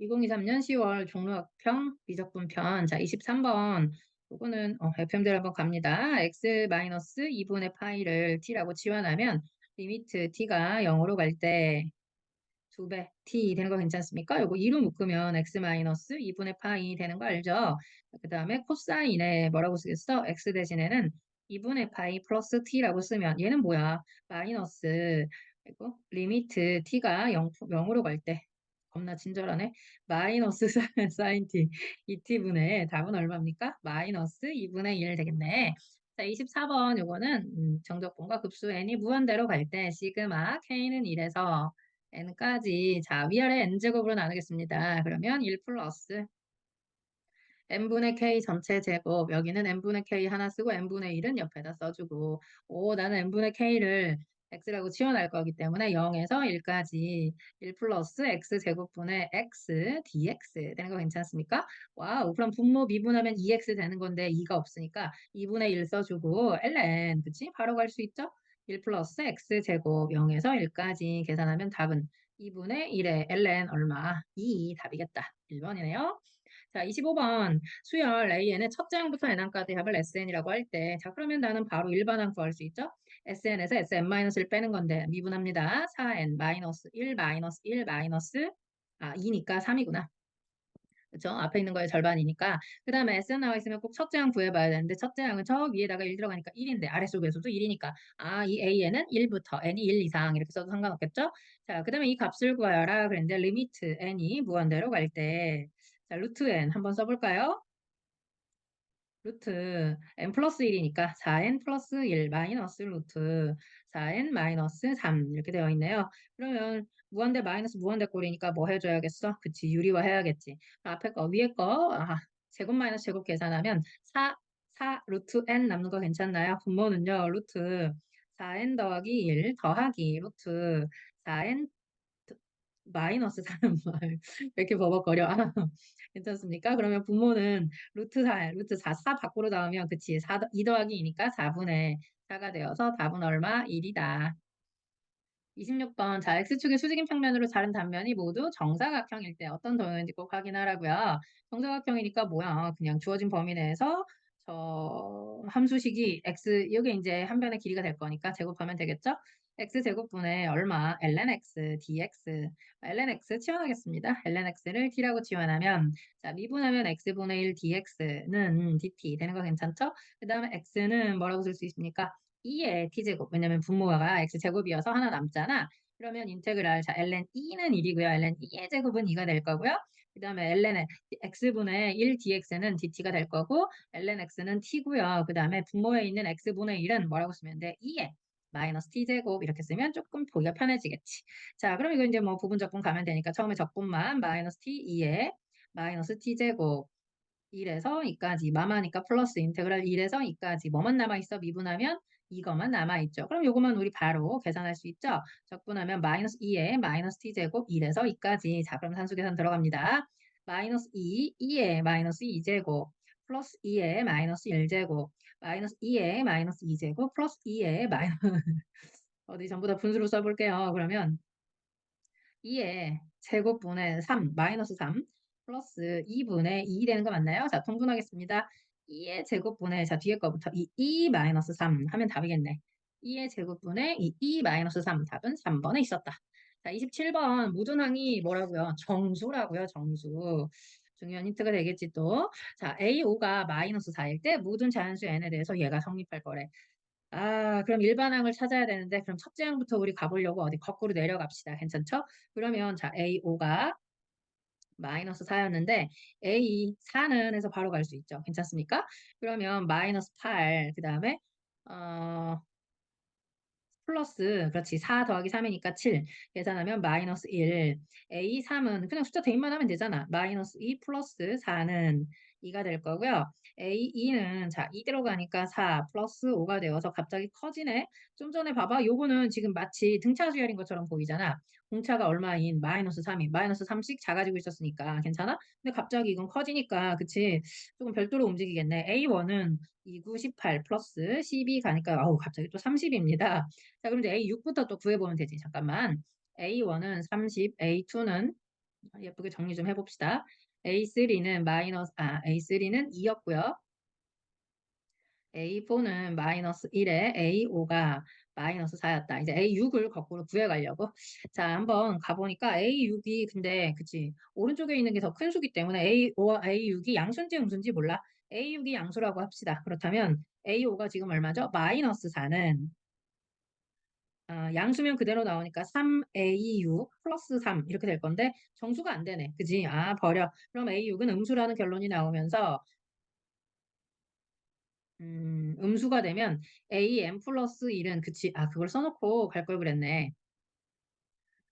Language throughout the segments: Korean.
2023년 10월 종로학평 미적분 편 자 23번 요거는 어, FM대로 한번 갑니다. x 마이너스 2분의 파이를 t라고 치환하면 리미트 t가 0으로 갈 때 2배 t 되는 거 괜찮습니까? 요거 2로 묶으면 x 마이너스 2분의 파이 되는 거 알죠? 그 다음에 코사인에 뭐라고 쓰겠어? x 대신에는 2분의 파이 플러스 t라고 쓰면 얘는 뭐야? 마이너스 그리고 리미트 t가 0, 0으로 갈 때 겁나 친절하네. 마이너스 사인 t 2t분의 답은 얼마입니까? 마이너스 2분의 1 되겠네. 자, 24번 요거는 음, 정적분과 급수 n이 무한대로 갈 때 시그마 k는 1에서 n까지 자 위아래 n제곱으로 나누겠습니다. 그러면 1 플러스 n분의 k 전체 제곱 여기는 n분의 k 하나 쓰고 n분의 1은 옆에다 써주고 오 나는 n분의 k를 x라고 치환할 거기 때문에 0에서 1까지 1 플러스 x 제곱분의 x dx 되는 거 괜찮습니까? 와우 그럼 분모 미분하면 2x 되는 건데 2가 없으니까 2분의 1 써주고 ln 그치? 바로 갈 수 있죠? 1 플러스 x 제곱 0에서 1까지 계산하면 답은 2분의 1에 ln 얼마? 2 답이겠다. 1번이네요. 자, 25번 수열 AN의 첫째 항부터 n항까지 합을 SN이라고 할 때, 자, 그러면 나는 바로 일반항 구할 수 있죠? SN에서 SN-1을 빼는 건데 미분합니다. 4N 마이너스 1 마이너스 1 마이너스 아 2니까 3이구나. 그렇죠? 앞에 있는 거의 절반이니까. 그 다음에 SN 나와 있으면 꼭 첫째 항 구해봐야 되는데 첫째 항은 저 위에다가 1 들어가니까 1인데 아래쪽에서도 1이니까 아, 이 AN은 1부터 N이 1 이상 이렇게 써도 상관없겠죠? 자, 그 다음에 이 값을 구하여라. 그랬는데 리미트 N이 무한대로 갈 때 자, 루트 N 한번 써볼까요? 루트 n 플러스 1이니까 4n 플러스 1 마이너스 루트 4n 마이너스 3 이렇게 되어 있네요. 그러면 무한대 마이너스 무한대 꼴이니까 뭐 해줘야겠어? 그치 유리화 해야겠지. 앞에 거 위에 거 아, 제곱 마이너스 제곱 계산하면 4 4 루트 n 남는 거 괜찮나요? 분모는요 루트 4n 더하기 1 더하기 루트 4n 마이너스 3말 왜 이렇게 버벅거려? 아, 괜찮습니까? 그러면 분모는 루트 4, 루트 4, 4 밖으로 나오면 그치 4, 2 더하기 2니까 4분의 4가 되어서 답은 얼마? 1이다. 26번 자 X축의 수직인 평면으로 자른 단면이 모두 정사각형일 때 어떤 도형인지 꼭 확인하라고요. 정사각형이니까 뭐야? 그냥 주어진 범위 내에서 저 함수식이 X 이게 이제 한 변의 길이가 될 거니까 제곱하면 되겠죠? X제곱분의 얼마 ln x dx ln x 치환하겠습니다. ln x를 t라고 치환하면 자 미분하면 x분의 1 dx는 dt 되는 거 괜찮죠? 그 다음에 x는 뭐라고 쓸 수 있습니까? 2의 t제곱 왜냐면 분모가 x제곱이어서 하나 남잖아. 그러면 인테그랄 자 ln 2는 1이고요. ln 2의 제곱은 2가 될 거고요. 그 다음에 ln x분의 1 dx는 dt가 될 거고 ln x는 t고요. 그 다음에 분모에 있는 x분의 1은 뭐라고 쓰면 돼? 2에 마이너스 t제곱 이렇게 쓰면 조금 보기가 편해지겠지. 자, 그럼 이거 이제 뭐 부분 적분 가면 되니까 처음에 적분만 마이너스 t 2에 마이너스 t제곱 1에서 2까지 마마니까 플러스 인테그랄 1에서 2까지 뭐만 남아있어? 미분하면 이것만 남아있죠. 그럼 요거만 우리 바로 계산할 수 있죠. 적분하면 마이너스 2에 마이너스 t제곱 1에서 2까지 자 그럼 산수 계산 들어갑니다. 마이너스 2, 2에 마이너스 2제곱 플러스 2에 마이너스 1제곱 마이너스 2에 마이너스 2제곱 플러스 2에 마이너스 어디 전부 다 분수로 써볼게요. 그러면 2에 제곱분의 3 마이너스 3 플러스 2분의 2 되는 거 맞나요? 자 통분하겠습니다. 2의 제곱분의 자 뒤에 거부터 2, 2 마이너스 3 하면 답이겠네. 2의 제곱분의 2, 2 마이너스 3 답은 3번에 있었다. 자 27번 모든 항이 뭐라고요? 정수라고요. 정수. 중요한 힌트가 되겠지 또. 자, A5가 마이너스 4일 때 모든 자연수 n에 대해서 얘가 성립할 거래. 아, 그럼 일반항을 찾아야 되는데 그럼 첫째 항부터 우리 가보려고 어디 거꾸로 내려갑시다. 괜찮죠? 그러면 자, A5가 마이너스 4였는데 A 4는 해서 바로 갈 수 있죠. 괜찮습니까? 그러면 마이너스 8, 그 다음에 어, 플러스 그렇지 4 더하기 3이니까 7 계산하면 마이너스 1 A 3은 그냥 숫자 대입만 하면 되잖아. 마이너스 2 플러스 4는 2가 될 거고요. A 2는 자2 들어가니까 4 플러스 5가 되어서 갑자기 커지네. 좀 전에 봐봐. 요거는 지금 마치 등차 수열인 것처럼 보이잖아 공차가 얼마인 마이너스 3이 마이너스 3씩 작아지고 있었으니까 괜찮아? 근데 갑자기 이건 커지니까 그치 조금 별도로 움직이겠네 A1은 29, 18 플러스 12 가니까 아우 갑자기 또 30입니다. 자 그럼 이제 A6부터 또 구해보면 되지. 잠깐만. A1은 30, A2는 예쁘게 정리 좀 해봅시다. A3는 마이너스, 아, A3는 2였고요. A4는 마이너스 1에 A5가 마이너스 4였다. 이제 A6을 거꾸로 구해가려고. 자, 한번 가보니까 A6이 근데 그치 오른쪽에 있는 게 더 큰 수기 때문에 A5, A6이 양수인지 음수인지 몰라. A6이 양수라고 합시다. 그렇다면 A5가 지금 얼마죠? 마이너스 4는 아, 양수면 그대로 나오니까 3A6 플러스 3 이렇게 될 건데 정수가 안 되네. 그지? 아, 버려. 그럼 A6은 음수라는 결론이 나오면서 음, 음수가 되면 AM 플러스 1은 그치. 아, 그걸 써놓고 갈 걸 그랬네.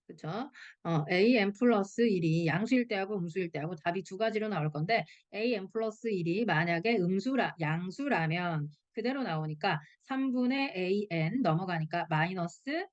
그쵸? 어, AM 플러스 1이 양수일 때하고 음수일 때하고 답이 두 가지로 나올 건데 AM 플러스 1이 만약에 음수라, 양수라면 그대로 나오니까 3분의 AN 넘어가니까 마이너스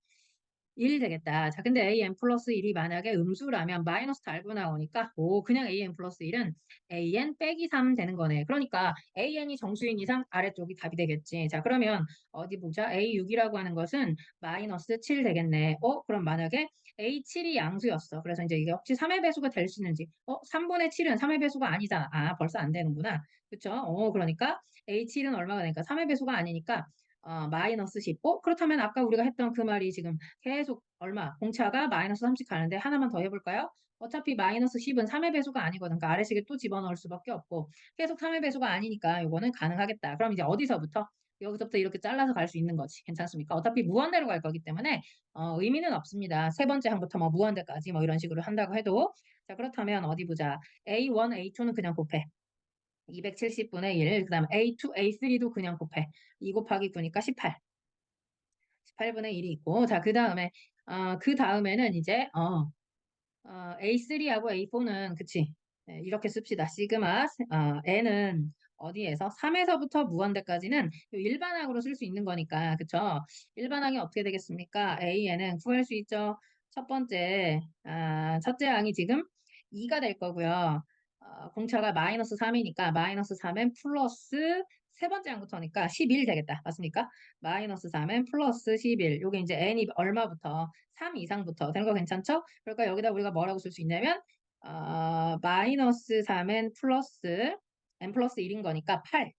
1 되겠다. 자, 근데 AN 플러스 1이 만약에 음수라면 마이너스 달고 나오니까 오, 그냥 AN 플러스 1은 AN 빼기 3 되는 거네. 그러니까 AN이 정수인 이상 아래쪽이 답이 되겠지. 자, 그러면 어디 보자. A6이라고 하는 것은 마이너스 7 되겠네. 어, 그럼 만약에 A7이 양수였어. 그래서 이제 이게 혹시 3의 배수가 될 수 있는지. 어, 3분의 7은 3의 배수가 아니잖아. 아, 벌써 안 되는구나. 그쵸? 어, 그러니까 A7은 얼마가 되니까 3의 배수가 아니니까 어, 마이너스 10. 어, 그렇다면 아까 우리가 했던 그 말이 지금 계속 얼마? 공차가 마이너스 30 가는데 하나만 더 해볼까요? 어차피 마이너스 10은 3의 배수가 아니거든. 그러니까 아래식에 또 집어넣을 수밖에 없고 계속 3의 배수가 아니니까 이거는 가능하겠다. 그럼 이제 어디서부터? 여기서부터 이렇게 잘라서 갈 수 있는 거지. 괜찮습니까? 어차피 무한대로 갈 거기 때문에 어, 의미는 없습니다. 세 번째 항부터 뭐 무한대까지 뭐 이런 식으로 한다고 해도 자 그렇다면 어디 보자. A1, A2는 그냥 곱해. 270분의 1, 그 다음 A2, A3도 그냥 곱해. 2 곱하기 9니까 18. 18분의 1이 있고, 자, 그 다음에, 어, 그 다음에는 이제, 어, 어, A3하고 A4는, 그치. 네, 이렇게 씁시다. 시그마, 어, N은 어디에서? 3에서부터 무한대까지는 일반항으로 쓸 수 있는 거니까, 그쵸? 일반항이 어떻게 되겠습니까? AN은 구할 수 있죠? 첫 번째, 아, 첫째 항이 지금 2가 될 거고요. 어, 공차가 마이너스 3이니까 마이너스 3엔 플러스 세 번째 항부터니까 11 되겠다. 맞습니까? 마이너스 3엔 플러스 11. 요게 이제 n이 얼마부터? 3 이상부터 되는 거 괜찮죠? 그러니까 여기다 우리가 뭐라고 쓸 수 있냐면 어, 마이너스 3엔 플러스 n 플러스 1인 거니까 8.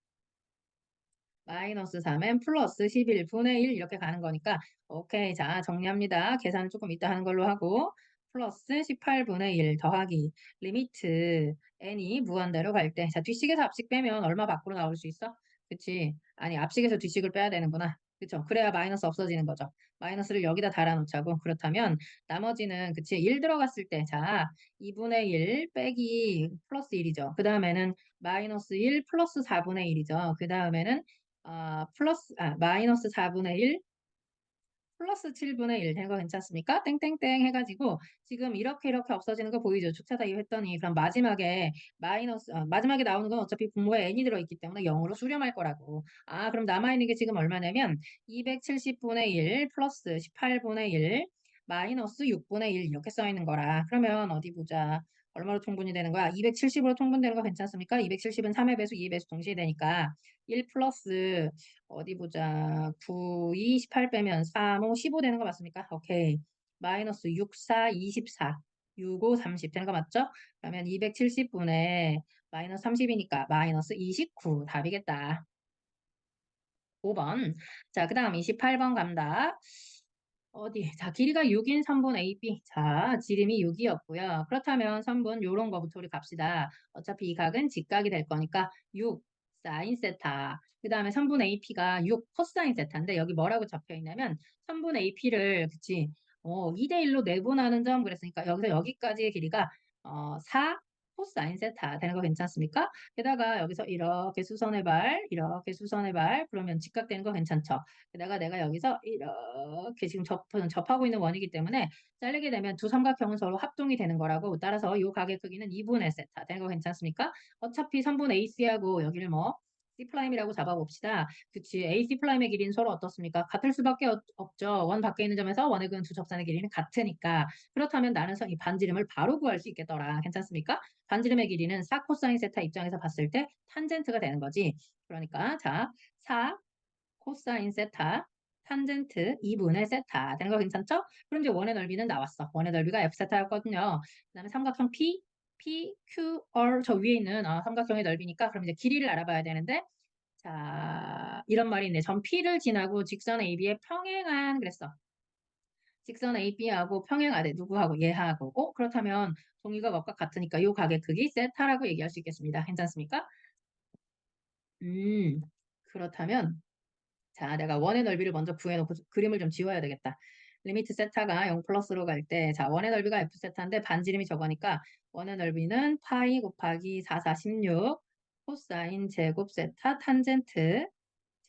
마이너스 3엔 플러스 11 분의 1 이렇게 가는 거니까 오케이. 자, 정리합니다. 계산 조금 이따 하는 걸로 하고 플러스 18분의 1 더하기 리미트 n이 무한대로 갈 때. 자, 뒷식에서 앞식 빼면 얼마 밖으로 나올 수 있어? 그치? 아니, 앞식에서 뒷식을 빼야 되는구나. 그쵸? 그래야 마이너스 없어지는 거죠. 마이너스를 여기다 달아놓자고. 그렇다면 나머지는 그치? 1 들어갔을 때 자, 2분의 1 빼기 플러스 1이죠. 그 다음에는 마이너스 1 플러스 4분의 1이죠. 그 다음에는 어, 플러스 아, 마이너스 4분의 1 플러스 7분의 1 되는 거 괜찮습니까? 땡땡땡 해가지고 지금 이렇게 이렇게 없어지는 거 보이죠? 축차 다이브 했더니 그럼 마지막에 마이너스 어, 마지막에 나오는 건 어차피 분모에 n이 들어있기 때문에 0으로 수렴할 거라고 아 그럼 남아있는 게 지금 얼마냐면 270분의 1 플러스 18분의 1 마이너스 6분의 1 이렇게 써있는 거라 그러면 어디 보자 얼마로 통분이 되는 거야? 270으로 통분되는 거 괜찮습니까? 270은 3의 배수, 2의 배수 동시에 되니까 1 플러스 어디 보자. 9, 2, 18 빼면 3, 5, 15 되는 거 맞습니까? 오케이. 마이너스 6, 4, 24, 6, 5, 30 되는 거 맞죠? 그러면 270분의 마이너스 30이니까 마이너스 29 답이겠다. 5번. 자, 그 다음 28번 갑니다. 어디? 자, 길이가 6인 3분 AB. 자, 지름이 6이었고요. 그렇다면 3분 요런 거부터 우리 갑시다. 어차피 이 각은 직각이 될 거니까 6 사인 세타. 그 다음에 3분 AP가 6 코사인 세타인데 여기 뭐라고 적혀 있냐면 3분 AP를 그치 어, 2대 1로 내분하는 점 그랬으니까 여기서 여기까지의 길이가 어, 4 코사인 세타 되는 거 괜찮습니까? 게다가 여기서 이렇게 수선의 발, 이렇게 수선의 발, 그러면 직각되는 거 괜찮죠? 게다가 내가 여기서 이렇게 지금 접, 접하고 있는 원이기 때문에 잘리게 되면 두 삼각형은 서로 합동이 되는 거라고 따라서 이 각의 크기는 2분의 세타 되는 거 괜찮습니까? 어차피 3분 AC하고 여기를 뭐 C'이라고 잡아봅시다. 그치. AC 프라임의 길이는 서로 어떻습니까? 같을 수밖에 없- 없죠. 원 밖에 있는 점에서 원의 근두 접선의 길이는 같으니까. 그렇다면 나는 이 반지름을 바로 구할 수 있겠더라. 괜찮습니까? 반지름의 길이는 4 코사인 세타 입장에서 봤을 때 탄젠트가 되는 거지. 그러니까 자, 4 코사인 세타 탄젠트 2분의 세타 되는 거 괜찮죠? 그럼 이제 원의 넓이는 나왔어. 원의 넓이가 f 세타였거든요. 그 다음에 삼각형 P, P, Q, R 저 위에 있는 아, 삼각형의 넓이니까 그럼 이제 길이를 알아봐야 되는데 자 이런 말이 있네. 점 P를 지나고 직선 AB에 평행한 그랬어. 직선 AB하고 평행하되 누구하고 얘하고 어? 그렇다면 동의가 뭐가 같으니까 요 각의 크기 세타라고 얘기할 수 있겠습니다. 괜찮습니까? 음 그렇다면 자, 내가 원의 넓이를 먼저 구해놓고 그림을 좀 지워야 되겠다. 리미트 세타가 0 플러스로 갈 때, 자, 원의 넓이가 f 세타인데 반지름이 적으니까 원의 넓이는 파이 곱하기 4, 4, 16 코사인 제곱 세타 탄젠트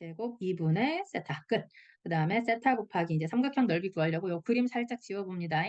제곱 2분의 세타 끝. 그 다음에 세타 곱하기 이제 삼각형 넓이 구하려고 요 그림 살짝 지워봅니다.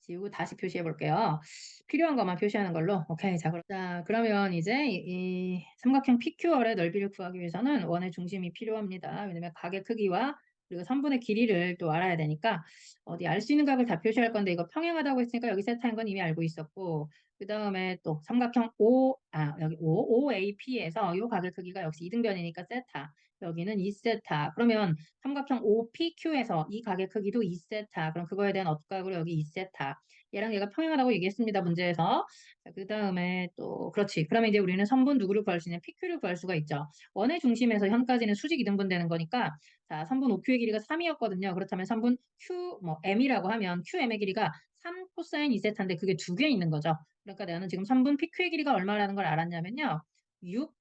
지우고 다시 표시해 볼게요. 필요한 것만 표시하는 걸로. 오케이. 자, 자, 그러면 이제 이, 이 삼각형 PQR의 넓이를 구하기 위해서는 원의 중심이 필요합니다. 왜냐면 각의 크기와 그리고 3분의 길이를 또 알아야 되니까 어디 알 수 있는 각을 다 표시할 건데 이거 평행하다고 했으니까 여기 세타인 건 이미 알고 있었고 그 다음에 또 삼각형 O, 아 여기 O, OAP에서 이 각의 크기가 역시 이등변이니까 세타 여기는 2세타. 그러면 삼각형 OPQ에서 이 각의 크기도 2세타. 그럼 그거에 대한 업각으로 여기 2세타. 얘랑 얘가 평행하다고 얘기했습니다. 문제에서. 그 다음에 또 그렇지. 그러면 이제 우리는 선분 누구를 구할 수 있냐? PQ를 구할 수가 있죠. 원의 중심에서 현까지는 수직 이등분 되는 거니까 자, 선분 OQ의 길이가 3이었거든요. 그렇다면 선분 Q 뭐 M이라고 하면 QM의 길이가 3 코사인 2세타인데 그게 두 개 있는 거죠. 그러니까 나는 지금 선분 PQ의 길이가 얼마라는 걸 알았냐면요. 6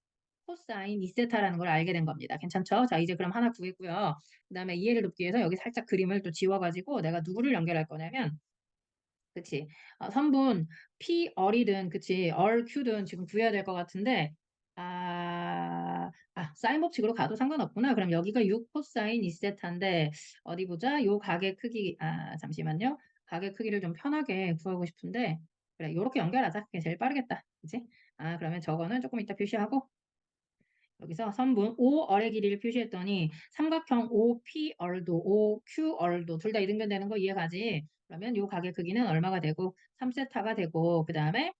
코사인 2세타라는 걸 알게 된 겁니다. 괜찮죠? 자, 이제 그럼 하나 구했고요. 그 다음에 이해를 돕기 위해서 여기 살짝 그림을 또 지워가지고 내가 누구를 연결할 거냐면 그치. 어, 선분 P, R이든 그치. R, Q든 지금 구해야 될 것 같은데 아, 아, 사인 법칙으로 가도 상관없구나. 그럼 여기가 6 코사인 2세타인데 어디 보자. 요 각의 크기 아, 잠시만요. 각의 크기를 좀 편하게 구하고 싶은데 그래, 요렇게 연결하자. 그게 제일 빠르겠다. 그치? 아, 그러면 저거는 조금 이따 표시하고 여기서 선분 OR의 길이를 표시했더니 삼각형 OPR도 OQR도 둘 다 이등변되는 거 이해가지? 그러면 요 각의 크기는 얼마가 되고 3세타가 되고 그 다음에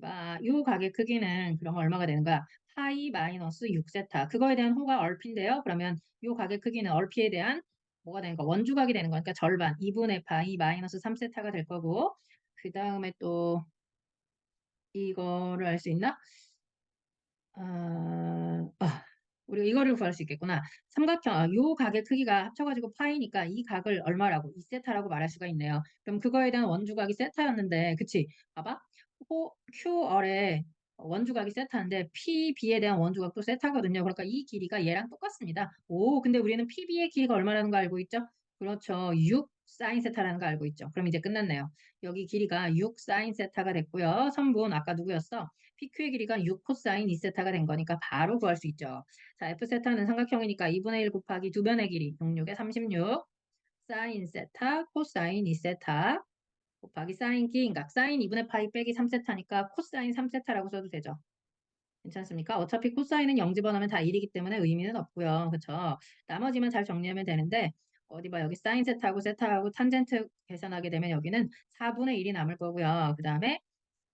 봐. 요 각의 크기는 그럼 얼마가 되는 거야? 파이 마이너스 6세타. 그거에 대한 호가 얼피인데요. 그러면 요 각의 크기는 얼피에 대한 뭐가 되는 거? 원주각이 되는 거니까 절반 2분의 파이 마이너스 3세타가 될 거고 그 다음에 또 이거를 알 수 있나? 아, 아, 우리가 이거를 구할 수 있겠구나. 삼각형, 아, 요 각의 크기가 합쳐가지고 파이니까 이 각을 얼마라고? 2세타라고 말할 수가 있네요. 그럼 그거에 대한 원주각이 세타였는데, 그치? 봐봐. 호, QR의 원주각이 세타인데 PB에 대한 원주각도 세타거든요. 그러니까 이 길이가 얘랑 똑같습니다. 오, 근데 우리는 PB의 길이가 얼마라는 거 알고 있죠? 그렇죠. 6 사인 세타라는 거 알고 있죠. 그럼 이제 끝났네요. 여기 길이가 6 사인 세타가 됐고요. 선분 아까 누구였어? PQ의 길이가 6 코사인 2세타가 된 거니까 바로 구할 수 있죠. 자, F세타는 삼각형이니까 2분의 1 곱하기 두 변의 길이 66에 36 사인 세타 코사인 2세타 곱하기 사인 기인각 사인 2분의 파이 빼기 3세타니까 코사인 3세타라고 써도 되죠. 괜찮습니까? 어차피 코사인은 0 집어넣으면 다 1이기 때문에 의미는 없고요. 그렇죠? 나머지만 잘 정리하면 되는데 어디 봐 여기 사인 세타하고 세타하고 탄젠트 계산하게 되면 여기는 4분의 1이 남을 거고요. 그 다음에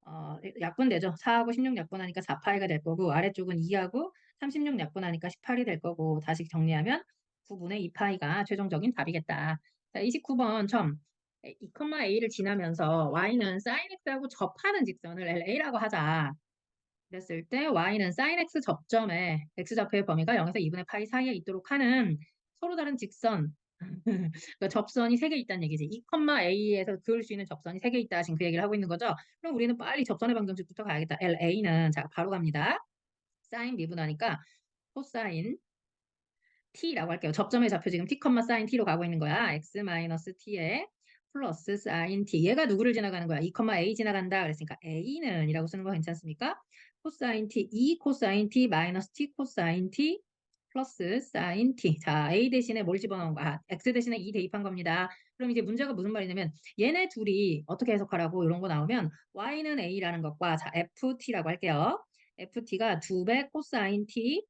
어, 약분 되죠. 4하고 16 약분하니까 4파이가 될 거고 아래쪽은 2하고 36 약분하니까 18이 될 거고 다시 정리하면 9분의 2파이가 최종적인 답이겠다. 자, 29번 처음 2,a를 지나면서 y는 sin x하고 접하는 직선을 LA라고 하자. 그랬을 때 y는 sin x 접점에 x좌표의 범위가 0에서 2분의 파이 사이에 있도록 하는 서로 다른 직선 그러니까 접선이 3개 있다는 얘기지. 2,a에서 그을 수 있는 접선이 3개 있다. 지금 그 얘기를 하고 있는 거죠. 그럼 우리는 빨리 접선의 방정식부터 가야겠다. LA는 자 바로 갑니다. 사인 미분하니까 코사인 t라고 할게요. 접점의 좌표 지금 t, 사인 t로 가고 있는 거야. x 마이너스 t에 플러스 사인 t. 얘가 누구를 지나가는 거야? 2,a 지나간다. 그랬으니까 a는 이라고 쓰는 거 괜찮습니까? 코사인 t, 2 코사인 t 마이너스 t 코사인 t 플러스 사인 t. 자, a 대신에 뭘 집어넣은 거야? 아, x 대신에 2 대입한 겁니다. 그럼 이제 문제가 무슨 말이냐면 얘네 둘이 어떻게 해석하라고 이런 거 나오면 y는 a라는 것과 자, ft라고 할게요. ft가 2배 코사인 t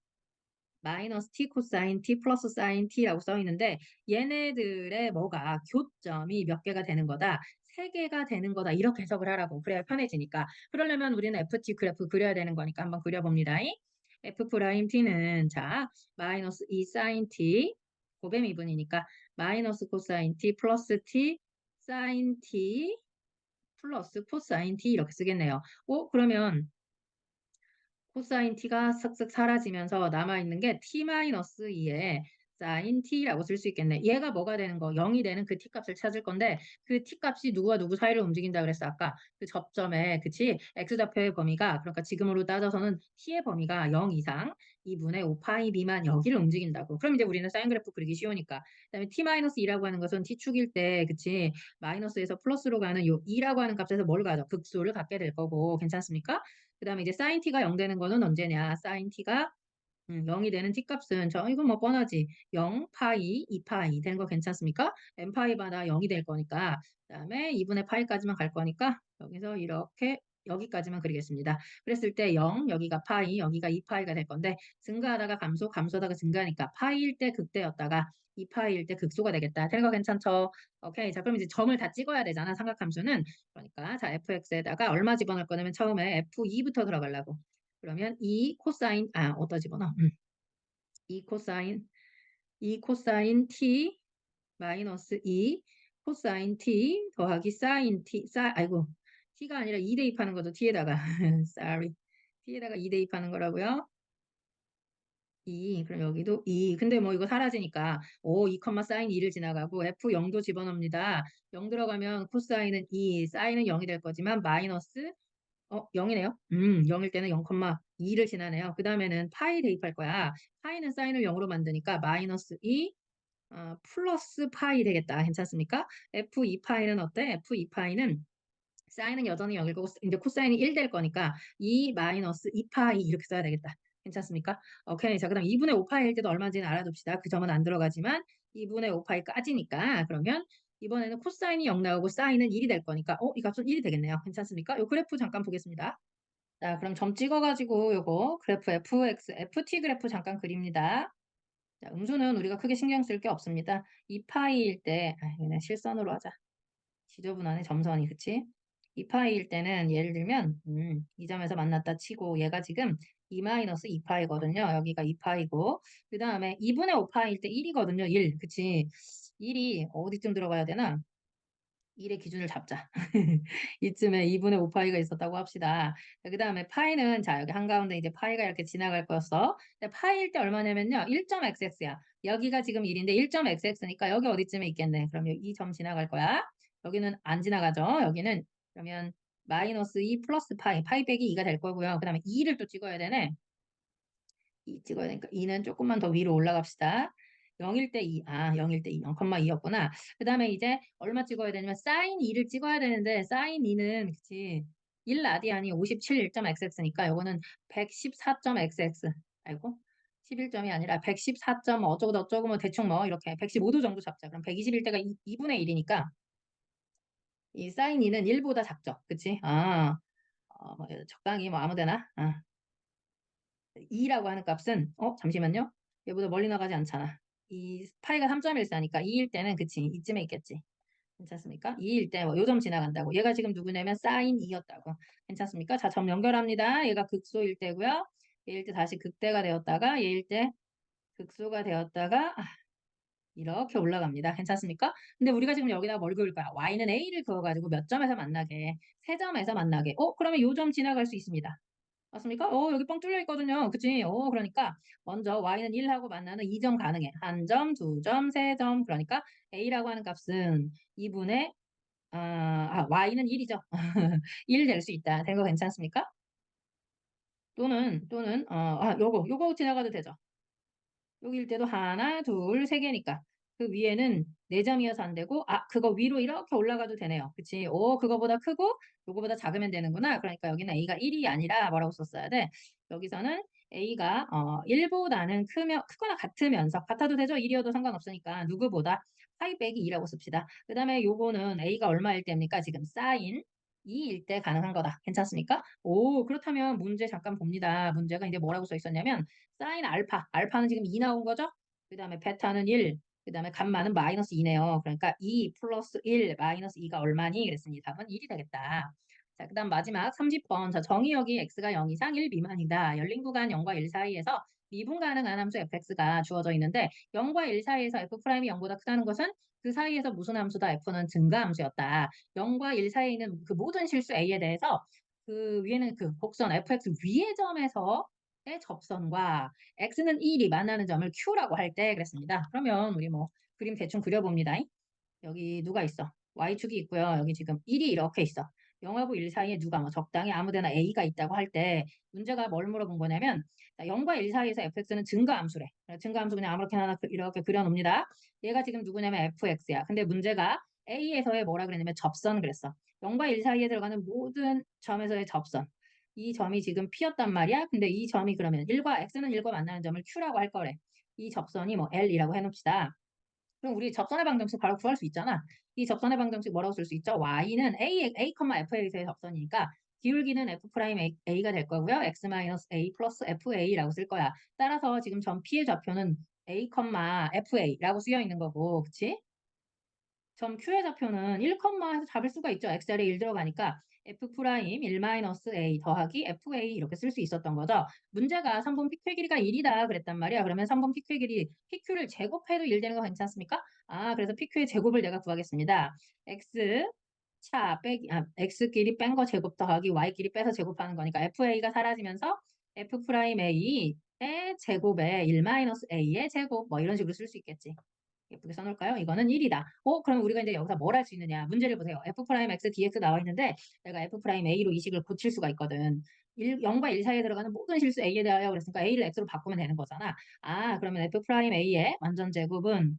마이너스 t 코사인 t 플러스 사인 t라고 써 있는데 얘네들의 뭐가 교점이 몇 개가 되는 거다. 세 개가 되는 거다. 이렇게 해석을 하라고. 그래야 편해지니까. 그러려면 우리는 ft 그래프 그려야 되는 거니까 한번 그려봅니다. F 프라임 t는 자 마이너스 2 사인 t 곱의 미분이니까 마이너스 코사인 t 플러스 t 사인 t 플러스 코사인 t 이렇게 쓰겠네요. 어, 그러면 코사인 t가 슥슥 사라지면서 남아있는 게 t 마이너스 2에 사인 t라고 쓸 수 있겠네. 얘가 뭐가 되는 거? 0이 되는 그 t 값을 찾을 건데 그 t 값이 누구와 누구 사이를 움직인다 그랬어 아까 그 접점에 그치? x좌표의 범위가 그러니까 지금으로 따져서는 t의 범위가 0 이상 2분의 5파이 미만 여기를 움직인다고. 그럼 이제 우리는 사인 그래프 그리기 쉬우니까. 그다음에 t-2라고 하는 것은 t축일 때 그치? 마이너스에서 플러스로 가는 요 2라고 하는 값에서 뭘 가져? 극소를 갖게 될 거고 괜찮습니까? 그 다음에 이제 사인 t가 0 되는 거는 언제냐? 사인 t가 음, 0이 되는 t값은 저 이건 뭐 뻔하지. 0, 파이, 2 파이 되는 거 괜찮습니까? n파이마다 0이 될 거니까 그 다음에 2분의 파이까지만 갈 거니까 여기서 이렇게 여기까지만 그리겠습니다. 그랬을 때 0, 여기가 파이, 여기가 2파이가 될 건데 증가하다가 감소, 감소하다가 증가하니까 파이일 때 극대였다가 2파이일 때 극소가 되겠다. 되는 거 괜찮죠? 오케이. 자, 그럼 이제 점을 다 찍어야 되잖아. 삼각함수는. 그러니까 자, fx에다가 얼마 집어넣을 거냐면 처음에 f2부터 들어가려고. 그러면 2 코사인 아 어디다 집어넣어? 음. 2 코사인 2 코사인 t 마이너스 2 코사인 t 더하기 사인 t 사 아이고 t가 아니라 2 대입하는 거죠. t에다가 sorry t에다가 2 대입하는 거라고요. 2 그럼 여기도 2 근데 뭐 이거 사라지니까 오 2, 사인 2를 지나가고 f 0도 집어넣습니다. 0 들어가면 코사인은 2 사인은 0이 될 거지만 마이너스 어, 0이네요. 음, 0일 때는 0,2를 지나네요. 그 다음에는 파이 대입할 거야. 파이는 사인을 0으로 만드니까 마이너스 2 어, 플러스 파이 되겠다. 괜찮습니까? F2 파이는 어때? F2 파이는 사인은 여전히 0이고 이제 코사인이 1 될 거니까 2 마이너스 2파이 이렇게 써야 되겠다. 괜찮습니까? 오케이. 자, 그다음 2분의 5파이일 때도 얼마인지는 알아둡시다. 그 점은 안 들어가지만 2분의 5파이까지니까 그러면 이번에는 코사인이 0 나오고 사인은 1이 될 거니까 어, 이 값은 1이 되겠네요. 괜찮습니까? 요 그래프 잠깐 보겠습니다. 자, 그럼 점 찍어가지고 요거 그래프 fx, ft 그래프 잠깐 그립니다. 자, 음수는 우리가 크게 신경 쓸 게 없습니다. 2파이일 때, 아, 그냥 실선으로 하자. 지저분하네, 점선이, 그치? 2파이일 때는 예를 들면, 음, 이 점에서 만났다 치고 얘가 지금 2-2파이거든요. 여기가 2파이고. 그 다음에 2분의 5파이일 때 1이거든요. 1, 그치? 1이 어디쯤 들어가야 되나? 1의 기준을 잡자. 이쯤에 2분의 5파이가 있었다고 합시다. 그 다음에 파이는 자 여기 한가운데 이제 파이가 이렇게 지나갈 거였어. 파이일 때 얼마냐면요. 1.xx야. 여기가 지금 1인데 1.xx니까 여기 어디쯤에 있겠네. 그럼 이점 지나갈 거야. 여기는 안 지나가죠. 여기는 그러면 마이너스 2 플러스 파이, 파이 빼기 2가 될 거고요. 그 다음에 2를 또 찍어야 되네. 2 찍어야 되니까 2는 조금만 더 위로 올라갑시다. 0일 때 2, 아 0일 때 2, 0,2였구나. 그 다음에 이제 얼마 찍어야 되냐면 사인 2를 찍어야 되는데 사인 2는 그치 1 라디안이 57.xx니까 요거는 114.xx 아이고 11점이 아니라 114점 어쩌고 저쩌고 뭐 대충 뭐 이렇게 115도 정도 잡자. 그럼 121 때가 2, 분의 1이니까 이 사인 2는 1보다 작죠. 그치? 아, 어, 뭐 적당히 뭐 아무데나 아. 2라고 하는 값은 어 잠시만요. 얘보다 멀리 나가지 않잖아. 이 파이가 3.14니까 2일 때는 그치 이쯤에 있겠지. 괜찮습니까? 2일 때뭐 요점 지나간다고. 얘가 지금 누구냐면 사인 2였다고. 괜찮습니까? 자, 점 연결합니다. 얘가 극소일 때고요. 얘일 때 다시 극대가 되었다가 얘일 때 극소가 되었다가 아, 이렇게 올라갑니다. 괜찮습니까? 근데 우리가 지금 여기다 뭘 그을 거야? y는 a를 그어가지고 몇 점에서 만나게? 세 점에서 만나게. 어? 그러면 요 점 지나갈 수 있습니다. 맞습니까? 어, 여기 뻥 뚫려 있거든요. 그치? 어, 그러니까 먼저 y는 1하고 만나는 2점 가능해. 한 점, 두 점, 세 점. 그러니까 a라고 하는 값은 2분의 아, 아 y는 1이죠. 1 될 수 있다. 된 거 괜찮습니까? 또는 또는 어, 아, 요거 요거 지나가도 되죠. 여기일 때도 하나, 둘, 세 개니까 그 위에는 4점이어서 안 되고 아 그거 위로 이렇게 올라가도 되네요. 그치? 오 그거보다 크고 요거보다 작으면 되는구나. 그러니까 여기는 A가 1이 아니라 뭐라고 썼어야 돼? 여기서는 A가 어 1보다는 크며, 크거나 같으면서 같아도 되죠? 1이어도 상관없으니까 누구보다 파이 빼기 2라고 씁시다. 그 다음에 요거는 A가 얼마일 때입니까? 지금 사인 2일 때 가능한 거다. 괜찮습니까? 오 그렇다면 문제 잠깐 봅니다. 문제가 이제 뭐라고 써 있었냐면 사인 알파, 알파는 지금 2 나온 거죠? 그 다음에 베타는 1, 그 다음에 감마는 마이너스 2네요. 그러니까 2 플러스 1 마이너스 2가 얼마니? 그랬으니 답은 1이 되겠다. 자, 그 다음 마지막 30번. 자, 정의역이 x가 0 이상 1 미만이다. 열린 구간 0과 1 사이에서 미분 가능한 함수 fx가 주어져 있는데 0과 1 사이에서 f'이 0보다 크다는 것은 그 사이에서 무슨 함수다 f는 증가 함수였다. 0과 1 사이에 있는 그 모든 실수 a에 대해서 그 위에는 그 곡선 fx 위의 점에서 의 접선과 x는 1이 만나는 점을 q라고 할 때 그랬습니다. 그러면 우리 뭐 그림 대충 그려봅니다. 여기 누가 있어? y축이 있고요. 여기 지금 1이 이렇게 있어. 0하고 1 사이에 누가 뭐 적당히 아무데나 a가 있다고 할 때 문제가 뭘 물어본 거냐면 0과 1 사이에서 fx는 증가함수래. 증가함수 그냥 아무렇게나 그, 이렇게 그려놓습니다. 얘가 지금 누구냐면 fx야. 근데 문제가 a에서의 뭐라 그랬냐면 접선 그랬어. 0과 1 사이에 들어가는 모든 점에서의 접선. 이 점이 지금 P였단 말이야. 근데 이 점이 그러면 1과 x는 1과 만나는 점을 Q라고 할 거래. 이 접선이 뭐 L이라고 해놓읍시다. 그럼 우리 접선의 방정식 바로 구할 수 있잖아. 이 접선의 방정식 뭐라고 쓸 수 있죠? y는 a, a, fx의 접선이니까 기울기는 f'A가 될 거고요. x-a 플러스 fa라고 쓸 거야. 따라서 지금 점 P의 좌표는 a, fa라고 쓰여 있는 거고, 그치? 점 Q의 좌표는 1, 해서 잡을 수가 있죠. x자리에 1 들어가니까 f'1-a 더하기 fa 이렇게 쓸 수 있었던 거죠. 문제가 3번 PQ의 길이가 1이다 그랬단 말이야. 그러면 3번 PQ의 길이 PQ를 제곱해도 1 되는 거 괜찮습니까? 아, 그래서 PQ의 제곱을 내가 구하겠습니다. x 차 빼기 아, x끼리 뺀 거 제곱 더하기 y끼리 빼서 제곱하는 거니까 fa가 사라지면서 f'a의 제곱에 1-a의 제곱 뭐 이런 식으로 쓸 수 있겠지. 예쁘게 써놓을까요? 이거는 1이다. 어, 그럼 우리가 이제 여기서 뭘 할 수 있느냐? 문제를 보세요. f'x dx 나와 있는데 내가 f'a로 이 식을 고칠 수가 있거든. 1, 0과 1 사이에 들어가는 모든 실수 a에 대하여 그랬으니까 a를 x로 바꾸면 되는 거잖아. 아, 그러면 f'a의 완전 제곱은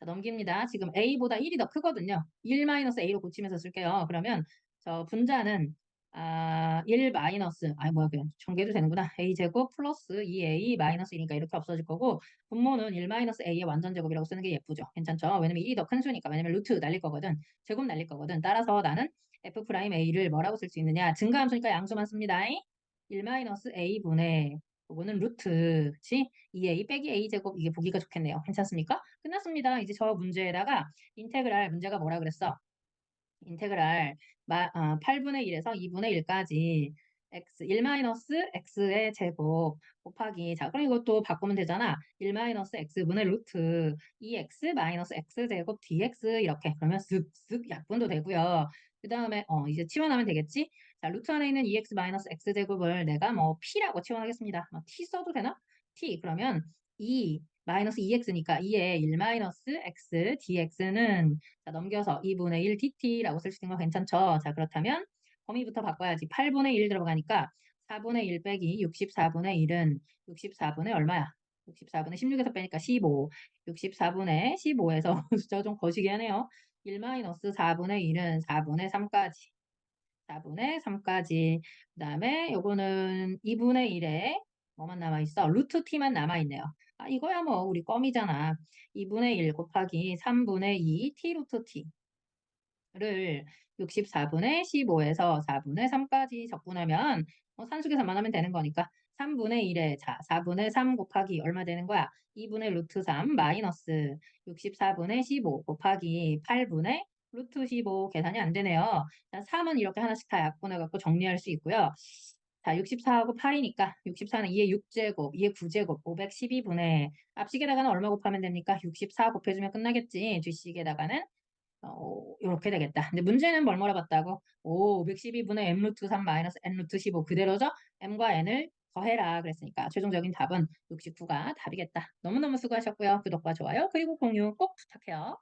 자, 넘깁니다. 지금 a보다 1이 더 크거든요. 1-a로 고치면서 쓸게요. 그러면 저 분자는 아, 1 마이너스, 아니 뭐야 그냥 전개도 되는구나. a 제곱 플러스 2a 마이너스 1이니까 이렇게 없어질 거고 분모는 1 마이너스 a의 완전 제곱이라고 쓰는 게 예쁘죠. 괜찮죠? 왜냐면 1이 더 큰 수니까. 왜냐면 루트 날릴 거거든. 제곱 날릴 거거든. 따라서 나는 f 프라임 a를 뭐라고 쓸 수 있느냐? 증가함수니까 양수만 씁니다. 1 마이너스 a분의 요거는 루트, 그치? 2a 빼기 a 제곱 이게 보기가 좋겠네요. 괜찮습니까? 끝났습니다. 이제 저 문제에다가 인테그랄 문제가 뭐라 그랬어? 인테그랄 마, 어, 8분의 1에서 2분의 1까지 x 1-x의 제곱 곱하기. 자 그럼 이것도 바꾸면 되잖아. 1-x분의 루트 2x 마이너스 x제곱 dx 이렇게. 그러면 쓱쓱 약분도 되고요. 그 다음에 어 이제 치환하면 되겠지? 자 루트 안에 있는 2x 마이너스 x제곱을 내가 뭐 p라고 치환하겠습니다. 뭐 t 써도 되나? T. 그러면 2 마이너스 2x니까 2에 1 마이너스 x dx는 자, 넘겨서 2분의 1 dt라고 쓸 수 있는 거 괜찮죠? 자 그렇다면 범위부터 바꿔야지. 8분의 1 들어가니까 4분의 1 빼기 64분의 1은 64분의 얼마야? 64분의 16에서 빼니까 15. 64분의 15에서 숫자가 좀 거시기 하네요. 1 마이너스 4분의 1은 4분의 3까지. 4분의 3까지. 그 다음에 요거는 2분의 1에 뭐만 남아있어? 루트 t만 남아있네요. 아, 이거야 뭐 우리 껌이잖아. 2분의 1 곱하기 3분의 2 t 루트 t를 64분의 15에서 4분의 3까지 적분하면 뭐 산수계산만 하면 되는 거니까 3분의 1에 자 4분의 3 곱하기 얼마 되는 거야? 2분의 루트 3 마이너스 64분의 15 곱하기 8분의 루트 15 계산이 안 되네요. 자, 3은 이렇게 하나씩 다 약분해갖고 정리할 수 있고요. 자, 64하고 8이니까 64는 2의 6제곱, 2의 9제곱, 512분의 앞식에다가는 얼마 곱하면 됩니까? 64 곱해주면 끝나겠지. 뒷식에다가는 어, 이렇게 되겠다. 근데 문제는 뭘 물어봤다고? 오, 512분의 m 루트 3 마이너스 n 루트 15 그대로죠? m과 n을 더해라 그랬으니까 최종적인 답은 69가 답이겠다. 너무너무 수고하셨고요. 구독과 좋아요 그리고 공유 꼭 부탁해요.